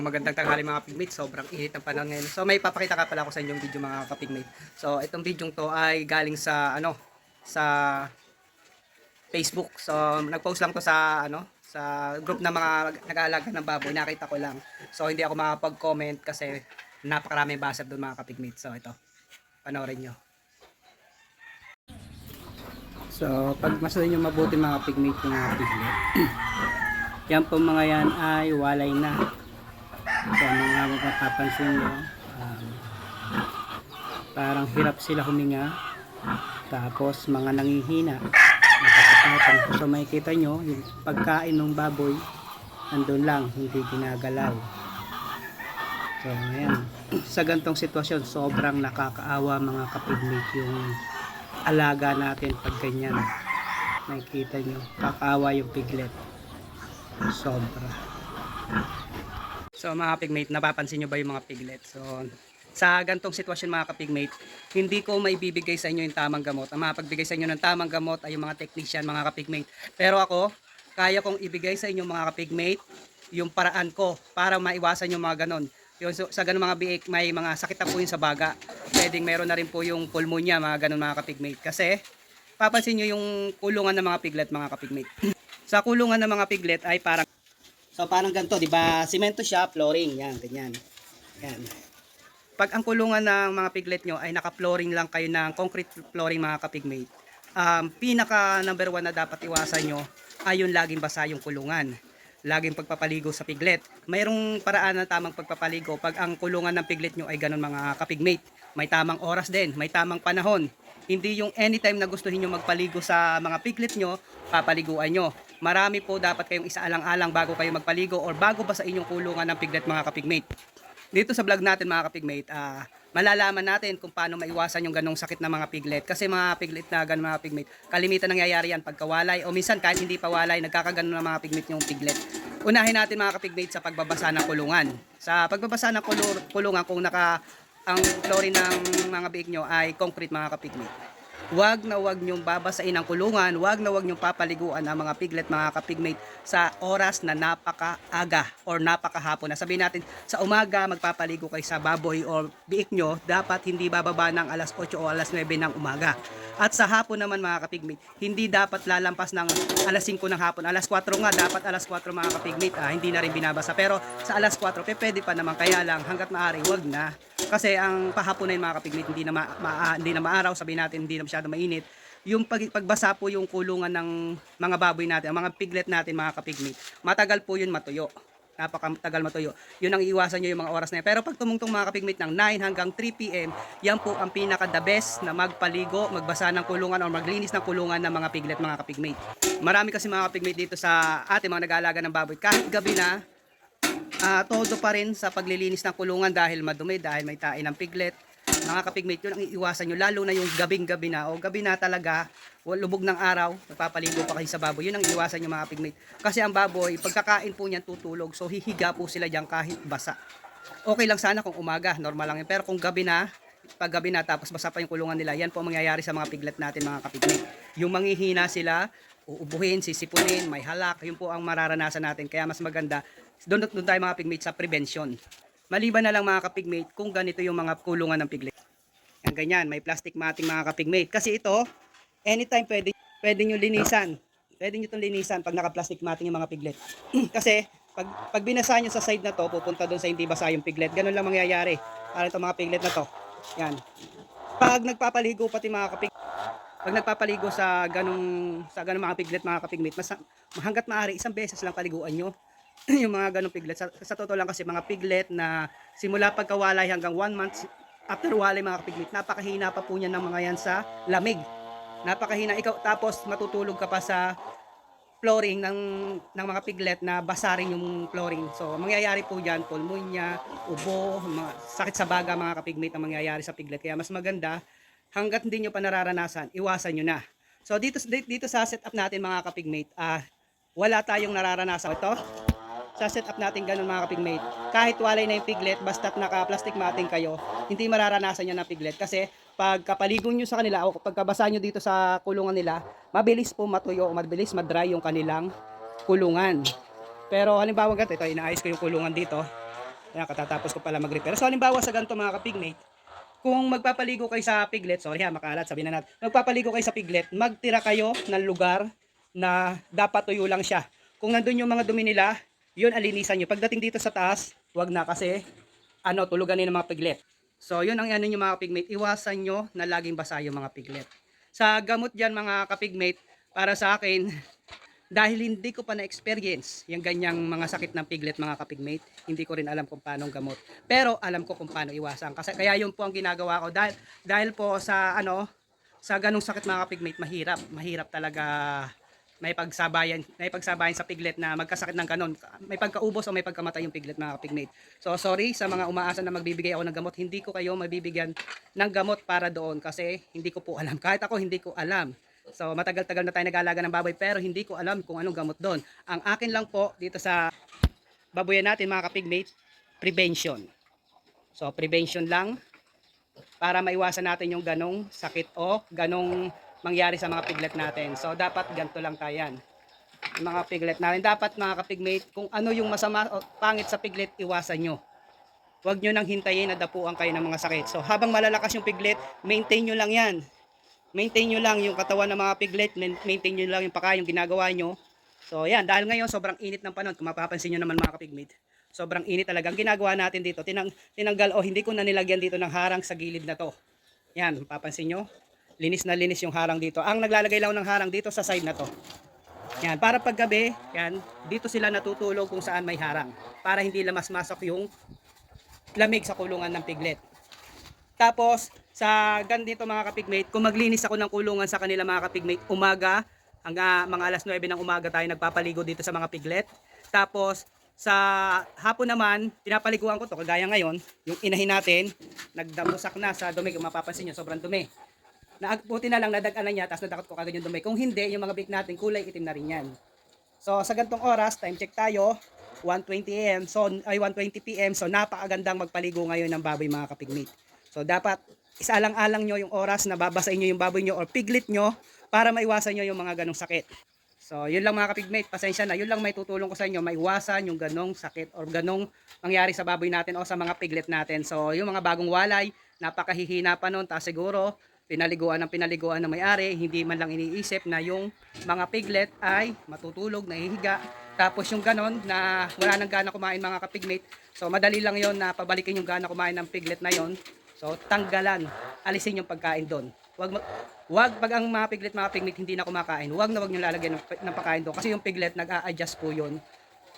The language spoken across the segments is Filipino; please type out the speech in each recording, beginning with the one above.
Uh, magandang tanghali mga kapigmate. Sobrang init ng panahon ngayon. So may papakita ka pala ako sa inyong video mga kapigmate. So itong video to ay galing sa ano sa Facebook. So nag-post lang to sa ano sa group ng mga nag-aalaga ng baboy. Nakita ko lang. So hindi ako makapag-comment kasi napakarami basa doon mga kapigmate. So ito. Panoorin nyo. So pag masunod nyo mabuti mga pigmate mga piglet. yan po mga yan ay walay na. So ano nga mapapansin nyo, um, parang hirap sila huminga. Tapos mga nangihina. Nakakatapan. So makikita nyo, yung pagkain ng baboy, andun lang, hindi ginagalaw. So ayan, sa gantong sitwasyon, sobrang nakakaawa mga kapigmate yung alaga natin pag ganyan. Nakikita nyo, kakaawa yung piglet. Sobra. So mga pigmate, napapansin nyo ba yung mga piglet? So sa gantong sitwasyon mga kapigmate, hindi ko maibibigay sa inyo yung tamang gamot. Ang mapagbigay sa inyo ng tamang gamot ay yung mga technician mga kapigmate. Pero ako, kaya kong ibigay sa inyo mga kapigmate yung paraan ko para maiwasan yung mga ganon. Yung, sa ganun mga biik, may mga sakit na po yun sa baga. Pwedeng meron na rin po yung pulmonya, mga ganun mga kapigmate. Kasi, papansin nyo yung kulungan ng mga piglet, mga kapigmate. sa kulungan ng mga piglet ay parang, so parang ganito, di ba? Simento siya, flooring, yan, ganyan. Yan. Pag ang kulungan ng mga piglet nyo ay naka-flooring lang kayo ng concrete flooring mga kapigmate, um, pinaka number one na dapat iwasan nyo ay yung laging basa yung kulungan laging pagpapaligo sa piglet. Mayroong paraan ng tamang pagpapaligo pag ang kulungan ng piglet nyo ay ganun mga kapigmate. May tamang oras din, may tamang panahon. Hindi yung anytime na gustuhin nyo magpaligo sa mga piglet nyo, papaliguan nyo. Marami po dapat kayong isaalang-alang bago kayo magpaligo or bago pa sa inyong kulungan ng piglet mga kapigmate. Dito sa vlog natin mga kapigmate, ah, malalaman natin kung paano maiwasan yung ganong sakit ng mga piglet. Kasi mga piglet na ganong mga pigmate, kalimitan nangyayari yan pagkawalay o minsan kahit hindi pa walay, nagkakaganon ng mga pigmate yung piglet. Unahin natin mga kapigmate sa pagbabasa ng kulungan. Sa pagbabasa ng kulungan kung naka ang chlorine ng mga biik nyo ay concrete mga kapigmate. Huwag na huwag nyong babasain ang kulungan, huwag na huwag nyong papaliguan ang mga piglet mga kapigmate sa oras na napakaaga or napakahapon. Na sabihin natin, sa umaga magpapaligo kayo sa baboy or biik nyo, dapat hindi bababa ng alas 8 o alas 9 ng umaga. At sa hapon naman mga kapigmate, hindi dapat lalampas ng alas 5 ng hapon. Alas 4 nga, dapat alas 4 mga kapigmate, ah, hindi na rin binabasa. Pero sa alas 4, pe, pwede pa naman, kaya lang hanggat maaari, huwag na. Kasi ang pahapon na yun mga kapigmate, hindi na, ma- ma- hindi na maaraw, sabihin natin, hindi na masyado mainit. Yung pag, pagbasa po yung kulungan ng mga baboy natin, ang mga piglet natin mga kapigmate, matagal po yun matuyo. Napakatagal matuyo. Yun ang iwasan nyo yung mga oras na yun. Pero pag tumungtong mga kapigmate ng 9 hanggang 3 p.m., yan po ang pinaka the best na magpaligo, magbasa ng kulungan o maglinis ng kulungan ng mga piglet mga kapigmate. Marami kasi mga kapigmate dito sa ating mga nag-aalaga ng baboy. Kahit gabi na, Ah, todo pa rin sa paglilinis ng kulungan dahil madumi, dahil may tae ng piglet. Mga kapigmate, yun ang iiwasan nyo, lalo na yung gabing-gabi na, o gabi na talaga, o lubog ng araw, nagpapaligo pa kayo sa baboy, yun ang iiwasan nyo mga kapigmate. Kasi ang baboy, pagkakain po niyan tutulog, so hihiga po sila diyan kahit basa. Okay lang sana kung umaga, normal lang yun. Pero kung gabi na, pag gabi na tapos basa pa yung kulungan nila, yan po ang mangyayari sa mga piglet natin mga kapigmate. Yung manghihina sila, uubuhin, sisipunin, may halak, yun po ang mararanasan natin. Kaya mas maganda, doon, doon tayo mga pigmate sa prevention. Maliban na lang mga kapigmate kung ganito yung mga kulungan ng piglet. Yan ganyan, may plastic matting mga kapigmate. Kasi ito, anytime pwede, pwede nyo linisan. Pwede nyo itong linisan pag naka-plastic matting yung mga piglet. Kasi pag, pag binasa nyo sa side na to, pupunta doon sa hindi basa yung piglet. Ganun lang mangyayari. Para itong mga piglet na to. Yan. Pag nagpapaligo pati mga kapig pag nagpapaligo sa ganung sa ganung mga piglet mga kapigmate, mas hangga't maaari isang beses lang paliguan nyo yung mga ganong piglet. Sa, sa totoo lang kasi mga piglet na simula pagkawalay hanggang one month after walay mga piglet, napakahina pa po niya ng mga yan sa lamig. Napakahina. Ikaw, tapos matutulog ka pa sa flooring ng, ng mga piglet na basa rin yung flooring. So, mangyayari po dyan, pulmonya, ubo, mga sakit sa baga, mga kapigmate ang mangyayari sa piglet. Kaya mas maganda, hanggat hindi nyo pa nararanasan, iwasan nyo na. So, dito, dito sa setup natin mga kapigmate, ah, wala tayong nararanasan. Ito, sa setup natin ganun mga kapigmate. Kahit walay na yung piglet, basta't naka-plastic matting kayo, hindi mararanasan nyo na piglet. Kasi pag kapaligo nyo sa kanila o pagkabasa nyo dito sa kulungan nila, mabilis po matuyo o mabilis madry yung kanilang kulungan. Pero halimbawa ganito, ito inaayos ko yung kulungan dito. Ayan, katatapos ko pala mag-repair. So, halimbawa sa ganito mga kapigmate, kung magpapaligo kayo sa piglet, sorry ha, makalat, sabihin na natin, magpapaligo kayo sa piglet, magtira kayo ng lugar na dapat tuyo lang siya. Kung nandun yung mga dumi nila, yun alinisan nyo. Pagdating dito sa taas, wag na kasi, ano, tulugan nyo ng mga piglet. So, yun ang ano nyo mga kapigmate, iwasan nyo na laging basa yung mga piglet. Sa gamot dyan mga kapigmate, para sa akin, dahil hindi ko pa na-experience yung ganyang mga sakit ng piglet mga kapigmate, hindi ko rin alam kung paano gamot. Pero alam ko kung paano iwasan. Kasi kaya yun po ang ginagawa ko dahil dahil po sa ano sa ganong sakit mga kapigmate, mahirap. Mahirap talaga may pagsabayan, may pagsabayan sa piglet na magkasakit ng ganon. May pagkaubos o may pagkamatay yung piglet mga kapigmate. So sorry sa mga umaasa na magbibigay ako ng gamot, hindi ko kayo mabibigyan ng gamot para doon kasi hindi ko po alam. Kahit ako hindi ko alam. So matagal-tagal na tayo nag-aalaga ng baboy pero hindi ko alam kung anong gamot doon. Ang akin lang po dito sa baboyan natin mga kapigmate, prevention. So prevention lang para maiwasan natin yung ganong sakit o ganong mangyari sa mga piglet natin. So dapat ganito lang tayo yan. Mga piglet natin. Dapat mga kapigmate, kung ano yung masama o pangit sa piglet, iwasan nyo. Huwag nyo nang hintayin na dapuan kayo ng mga sakit. So habang malalakas yung piglet, maintain nyo lang yan maintain nyo lang yung katawan ng mga piglet, main- maintain nyo lang yung paka, yung ginagawa nyo. So yan, dahil ngayon sobrang init ng panahon, kung mapapansin nyo naman mga kapigmate, sobrang init talaga. Ang ginagawa natin dito, tinang, tinanggal o hindi ko na nilagyan dito ng harang sa gilid na to. Yan, mapapansin nyo, linis na linis yung harang dito. Ang naglalagay lang ng harang dito sa side na to. Yan, para paggabi, yan, dito sila natutulog kung saan may harang. Para hindi lamas-masok yung lamig sa kulungan ng piglet. Tapos, sa ganito mga kapigmate, kung maglinis ako ng kulungan sa kanila mga kapigmate, umaga, hanggang mga alas 9 ng umaga tayo nagpapaligo dito sa mga piglet. Tapos, sa hapon naman, pinapaliguan ko to kagaya ngayon, yung inahin natin, nagdamusak na sa dumi, kung mapapansin nyo, sobrang dumi. Na, buti na lang nadagan na niya, tapos nadakot ko kagad yung dumi. Kung hindi, yung mga big natin, kulay itim na rin yan. So, sa gantong oras, time check tayo, 1.20 am, so, ay 1.20 pm, so napakagandang magpaligo ngayon ng baboy mga kapigmate. So, dapat isaalang-alang nyo yung oras na babasain nyo yung baboy nyo or piglet nyo para maiwasan nyo yung mga ganong sakit. So, yun lang mga kapigmate, pasensya na, yun lang may tutulong ko sa inyo, maiwasan yung ganong sakit or ganong mangyari sa baboy natin o sa mga piglet natin. So, yung mga bagong walay, napakahihina pa nun, ta siguro, pinaliguan ng pinaliguan ng may-ari, hindi man lang iniisip na yung mga piglet ay matutulog, nahihiga. Tapos yung ganon na wala nang gana kumain mga kapigmate. So madali lang yon na pabalikin yung gana kumain ng piglet na yon. So tanggalan, alisin yung pagkain doon. Wag wag pag ang mga piglet mga piglet hindi na kumakain, wag na wag niyo lalagyan ng, ng pagkain doon kasi yung piglet nag-a-adjust po yon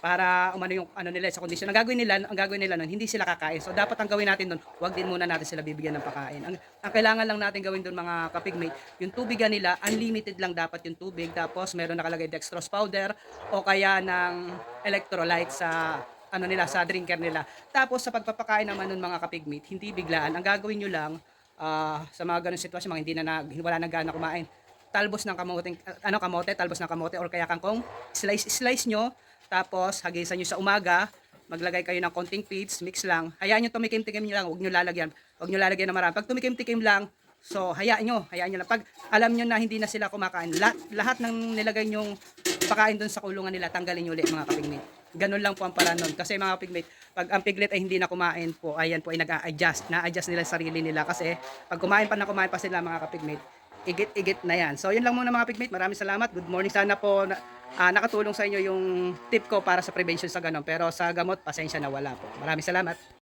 para umano yung ano nila sa condition. Ang gagawin nila, ang gagawin nila nun, hindi sila kakain. So dapat ang gawin natin doon, wag din muna natin sila bibigyan ng pagkain. Ang, ang kailangan lang natin gawin doon mga kapigmate, yung tubigan nila, unlimited lang dapat yung tubig. Tapos meron nakalagay dextrose powder o kaya ng electrolyte sa ano nila sa drinker nila. Tapos sa pagpapakain naman nun mga kapigmate, hindi biglaan. Ang gagawin nyo lang ah, sa mga ganung sitwasyon, mga hindi na, na wala na gana kumain, talbos ng kamote, ano kamote, talbos ng kamote or kaya kangkong, slice slice nyo, tapos hagisan nyo sa umaga, maglagay kayo ng konting feeds, mix lang. Hayaan nyo tumikim-tikim nyo lang, huwag nyo lalagyan. Huwag nyo lalagyan ng marami. Pag tumikim-tikim lang, so hayaan nyo, hayaan nyo lang. Pag alam nyo na hindi na sila kumakain, lahat, lahat ng nilagay nyong pakain doon sa kulungan nila, tanggalin nyo ulit mga kapigmate. Ganun lang po ang paraan nun. Kasi mga pigmate, pag ang piglet ay hindi na kumain po, ayan po ay nag-a-adjust. Na-adjust nila sa sarili nila. Kasi pag kumain pa na kumain pa sila mga kapigmate, igit-igit na yan. So yun lang muna mga pigmate. Maraming salamat. Good morning. Sana po na, ah, nakatulong sa inyo yung tip ko para sa prevention sa ganon. Pero sa gamot, pasensya na wala po. Maraming salamat.